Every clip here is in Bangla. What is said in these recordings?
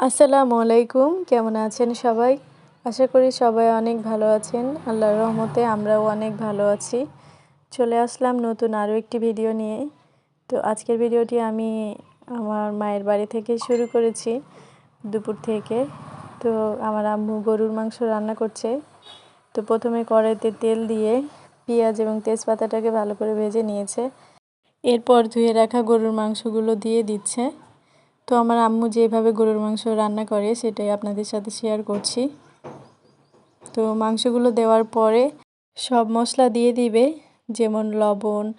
আসসালামু আলাইকুম, কেমন আছেন সবাই? আশা করি সবাই অনেক ভালো আছেন। আল্লাহর রহমতে আমরাও অনেক ভালো আছি। চলে আসলাম নতুন আরও একটি ভিডিও নিয়ে। তো আজকের ভিডিওটি আমি আমার মায়ের বাড়ি থেকে শুরু করেছি দুপুর থেকে। তো আমার আম্মু গরুর মাংস রান্না করছে। তো প্রথমে কড়াইতে তেল দিয়ে পেঁয়াজ এবং তেজপাতাটাকে ভালো করে ভেজে নিয়েছে। এরপর ধুয়ে রাখা গরুর মাংসগুলো দিয়ে দিচ্ছে। তো আমার আম্মু যেভাবে গরুর মাংস রান্না করে, সেটাই আপনাদের সাথে শেয়ার করছি। তো মাংসগুলো দেওয়ার পরে সব মশলা দিয়ে দিবে, যেমন লবণ,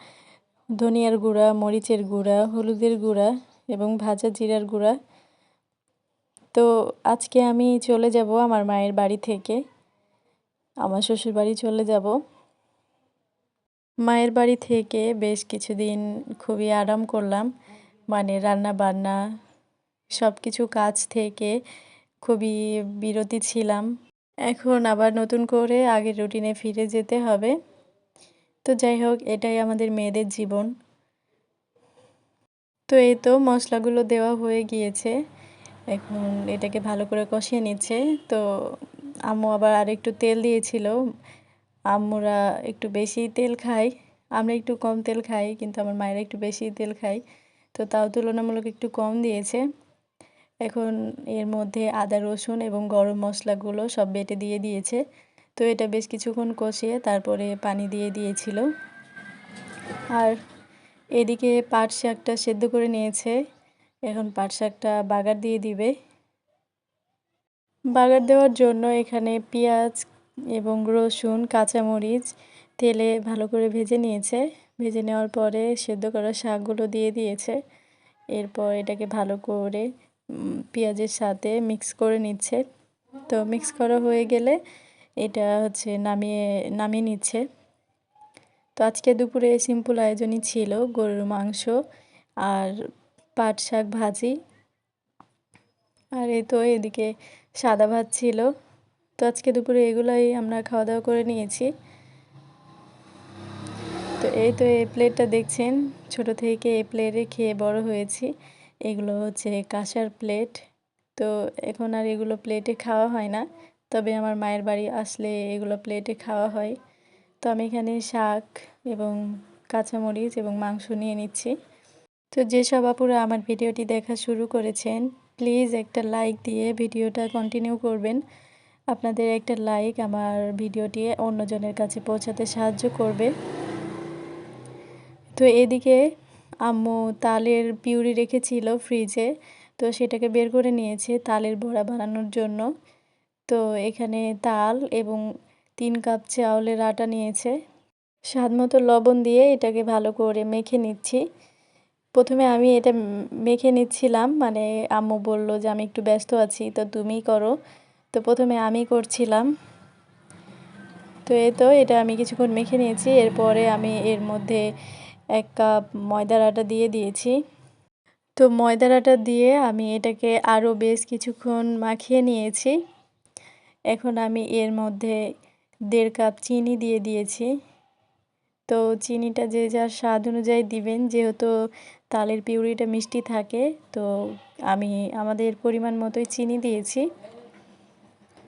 ধনিয়ার গুঁড়া, মরিচের গুঁড়া, হলুদের গুঁড়া এবং ভাজা জিরার গুঁড়া। তো আজকে আমি চলে যাব আমার মায়ের বাড়ি থেকে। আমার শ্বশুর বাড়ি চলে যাব। মায়ের বাড়ি থেকে বেশ কিছুদিন খুবই আরাম করলাম। মানে রান্না বান্না সব কিছু কাজ থেকে খুবই বিরতি ছিলাম। এখন আবার নতুন করে আগের রুটিনে ফিরে যেতে হবে। তো যাই হোক, এটাই আমাদের মেয়েদের জীবন। তো এই তো মশলাগুলো দেওয়া হয়ে গিয়েছে। এখন এটাকে ভালো করে কষিয়ে নিচ্ছে। তো আম্মু আবার আর একটু তেল দিয়েছিল। আম্মুরা একটু বেশি তেল খায়। আমরা একটু কম তেল খাই, কিন্তু আমার মায়েরা একটু বেশি তেল খায়। তো তাও তুলনামূলক একটু কম দিয়েছে। এখন এর মধ্যে আদা, রসুন এবং গরম মশলাগুলো সব বেটে দিয়ে দিয়েছে। তো এটা বেশ কিছুক্ষণ কষিয়ে তারপরে পানি দিয়ে দিয়েছিল। আর এদিকে পাট শাকটা সেদ্ধ করে নিয়েছে। এখন পাট শাকটা বাগার দিয়ে দিবে। বাগার দেওয়ার জন্য এখানে পেঁয়াজ এবং রসুন, কাঁচামরিচ তেলে ভালো করে ভেজে নিয়েছে। ভেজে নেওয়ার পরে সেদ্ধ করা শাকগুলো দিয়ে দিয়েছে। এরপর এটাকে ভালো করে পেঁয়াজের সাথে মিক্স করে নিচ্ছে। তো মিক্স করা হয়ে গেলে এটা হচ্ছে নামিয়ে নামিয়ে নিচ্ছে। তো আজকে দুপুরে সিম্পল আয়োজনই ছিল, গরুর মাংস আর পাট শাক ভাজি। আর এই তো এদিকে সাদা ভাত ছিল। তো আজকে দুপুরে এগুলাই আমরা খাওয়া দাওয়া করে নিয়েছি। তো এই তো এই প্লেটটা দেখছেন, ছোট থেকে এই প্লেটে খেয়ে বড় হয়েছি। এগুলো হচ্ছে কাঁসার প্লেট। তো এখন আর এগুলো প্লেটে খাওয়া হয় না। তবে আমার মায়ের বাড়ি আসলে এগুলো প্লেটে খাওয়া হয়। তো আমি এখানে শাক এবং কাঁচামরিচ এবং মাংস নিয়ে নিচ্ছি। তো যেসব আপুরা আমার ভিডিওটি দেখা শুরু করেছেন প্লিজ একটা লাইক দিয়ে ভিডিওটা কন্টিনিউ করবেন। আপনাদের একটা লাইক আমার ভিডিওটি অন্যজনের কাছে পৌঁছাতে সাহায্য করবে। তো এদিকে আম্মু তালের পিউরি রেখেছিল ফ্রিজে তো সেটাকে বের করে নিয়েছে তালের বড়া বানানোর জন্য। তো এখানে তাল এবং তিন কাপ চাউলের আটা নিয়েছে। স্বাদ মতো লবণ দিয়ে এটাকে ভালো করে মেখে নিচ্ছি। প্রথমে আমি এটা মেখে নিচ্ছিলাম মানে আম্মু বলল যে আমি একটু ব্যস্ত আছি, তো তুমিই করো। তো প্রথমে আমি করছিলাম। তো এই তো এটা আমি কিছুক্ষণ মেখে নিয়েছি, এরপরে আমি এর মধ্যে এক কাপ ময়দার আটা দিয়ে দিয়েছি। তো ময়দার আটা দিয়ে আমি এটাকে আরও বেশ কিছুক্ষণ মাখিয়ে নিয়েছি। এখন আমি এর মধ্যে দেড় কাপ চিনি দিয়ে দিয়েছি। তো চিনিটা যে যার স্বাদ অনুযায়ী দিবেন, যেহেতু তালের পিউরিটা মিষ্টি থাকে, তো আমি আমাদের পরিমাণ মতোই চিনি দিয়েছি।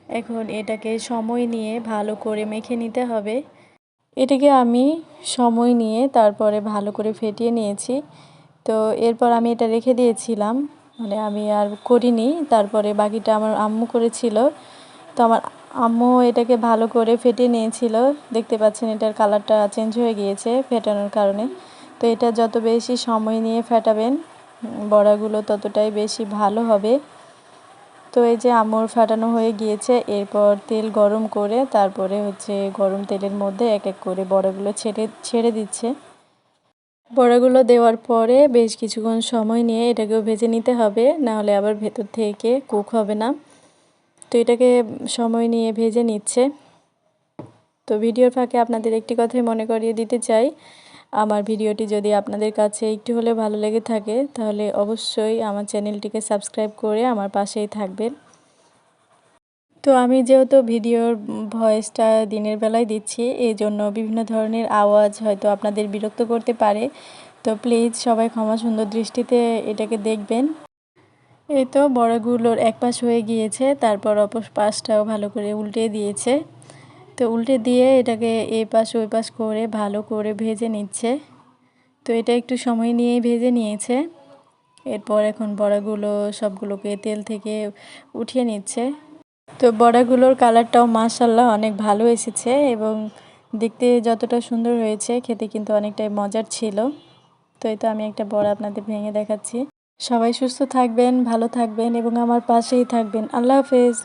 এখন এটাকে সময় নিয়ে ভালো করে মেখে নিতে হবে। এটাকে আমি সময় নিয়ে তারপরে ভালো করে ফেটিয়ে নিয়েছি। তো এরপর আমি এটা রেখে দিয়েছিলাম। মানে আমি আর করিনি। তারপরে বাকিটা আমার আম্মু করেছিল। তো আমার আম্মু এটাকে ভালো করে ফেটিয়ে নিয়েছিল। দেখতে পাচ্ছেন এটার কালারটা চেঞ্জ হয়ে গিয়েছে ফেটানোর কারণে। তো এটা যত বেশি সময় নিয়ে ফেটাবেন, বড়াগুলো ততটাই বেশি ভালো হবে। তো এই যে আমর ফাটানো হয়ে গিয়েছে, এরপর তেল গরম করে তারপরে হচ্ছে গরম তেলের মধ্যে এক এক করে বড়াগুলো ছেড়ে ছেড়ে দিচ্ছে। বড়াগুলো দেওয়ার পরে বেশ কিছুক্ষণ সময় নিয়ে এটাকেও ভেজে নিতে হবে নাহলে আবার ভেতর থেকে কুক হবে না। তো এটাকে সময় নিয়ে ভেজে নিচ্ছে। তো ভিডিওর ফাঁকে আপনাদের একটি কথাই মনে করিয়ে দিতে চাই আমার ভিডিওটি যদি আপনাদের কাছে একটু হলে ভালো লেগে থাকে, তাহলে অবশ্যই আমার চ্যানেলটিকে সাবস্ক্রাইব করে আমার পাশেই থাকবেন। তো আমি যেহেতু ভিডিওর ভয়েসটা দিনের বেলায় দিচ্ছি এই জন্য বিভিন্ন ধরনের আওয়াজ হয়তো আপনাদের বিরক্ত করতে পারে। তো প্লিজ সবাই ক্ষমা সুন্দর দৃষ্টিতে এটাকে দেখবেন। এই তো বড়গুলোর এক পাশ হয়ে গিয়েছে, তারপর অপর পাশটাও ভালো করে উল্টে দিয়েছে। তো উল্টে দিয়ে এটাকে এই পাশ ওই পাশ করে ভালো করে ভেজে নিচ্ছে। তো এটা একটু সময় নিয়ে ভেজে নিয়েছে। এরপর এখন বড়াগুলো সবগুলোকে তেল থেকে উঠিয়ে নিচ্ছে। তো বড়াগুলোর কালারটাও মাসাল্লাহ অনেক ভালো এসেছে এবং দেখতে যতটা সুন্দর হয়েছে, খেতে কিন্তু অনেকটাই মজার ছিল। তো এই তো আমি একটা বড়া আপনাদের ভেঙে দেখাচ্ছি। সবাই সুস্থ থাকবেন, ভালো থাকবেন এবং আমার পাশেই থাকবেন। আল্লাহ হাফেজ।